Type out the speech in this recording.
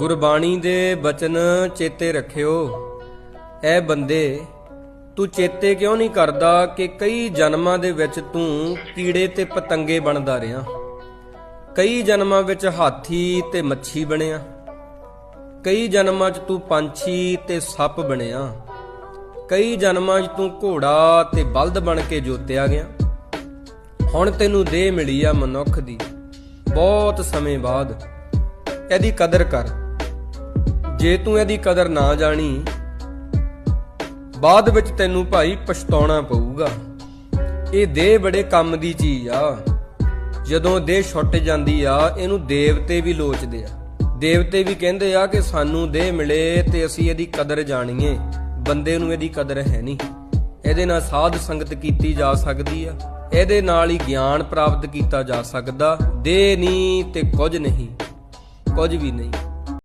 ਗੁਰਬਾਣੀ ਦੇ ਬਚਨ ਚੇਤੇ ਰੱਖਿਓ। ਐ ਬੰਦੇ, ਤੂੰ ਚੇਤੇ ਕਿਉਂ ਨਹੀਂ ਕਰਦਾ ਕਿ ਕਈ ਜਨਮਾਂ ਦੇ ਵਿੱਚ ਤੂੰ ਕੀੜੇ ਤੇ ਪਤੰਗੇ ਬਣਦਾ ਰਿਹਾ? ਕਈ ਜਨਮਾਂ ਵਿੱਚ ਹਾਥੀ ਤੇ ਮੱਛੀ ਬਣਿਆ। ਕਈ ਜਨਮਾਂ 'ਚ ਤੂੰ ਪੰਛੀ ਤੇ ਸੱਪ ਬਣਿਆ। ਕਈ ਜਨਮਾਂ 'ਚ ਤੂੰ ਘੋੜਾ ਤੇ ਬਲਦ ਬਣ ਕੇ ਜੋਤਿਆ ਗਿਆ। ਹੁਣ ਤੈਨੂੰ ਦੇਹ ਮਿਲੀ ਆ ਮਨੁੱਖ ਦੀ। ਬਹੁਤ ਸਮੇਂ ਬਾਅਦ ਇਹਦੀ ਕਦਰ ਕਰ। ਜੇ ਤੂੰ ਇਹਦੀ ਕਦਰ ਨਾ ਜਾਣੀ, ਬਾਅਦ ਵਿੱਚ ਤੈਨੂੰ ਭਾਈ ਪਛਤਾਉਣਾ ਪਊਗਾ। ਇਹ ਦੇਹ ਬੜੇ ਕੰਮ ਦੀ ਚੀਜ਼ ਆ। ਜਦੋਂ ਦੇਹ ਛੁੱਟ ਜਾਂਦੀ ਆ, ਇਹਨੂੰ ਦੇਵਤੇ ਵੀ ਲੋਚਦੇ ਆ। ਦੇਵਤੇ ਵੀ ਕਹਿੰਦੇ ਆ ਕਿ ਸਾਨੂੰ ਦੇਹ ਮਿਲੇ ਤੇ ਅਸੀਂ ਇਹਦੀ ਕਦਰ ਜਾਣੀਏ। ਬੰਦੇ ਨੂੰ ਇਹਦੀ ਕਦਰ ਹੈ ਨਹੀਂ। ਇਹਦੇ ਨਾਲ ਸਾਧ ਸੰਗਤ ਕੀਤੀ ਜਾ ਸਕਦੀ ਆ। ਇਹਦੇ ਨਾਲ ਹੀ ਗਿਆਨ ਪ੍ਰਾਪਤ ਕੀਤਾ ਜਾ ਸਕਦਾ। ਦੇਹ ਨਹੀਂ ਤੇ ਕੁਝ ਨਹੀਂ। ਕੁਝ ਵੀ ਨਹੀਂ।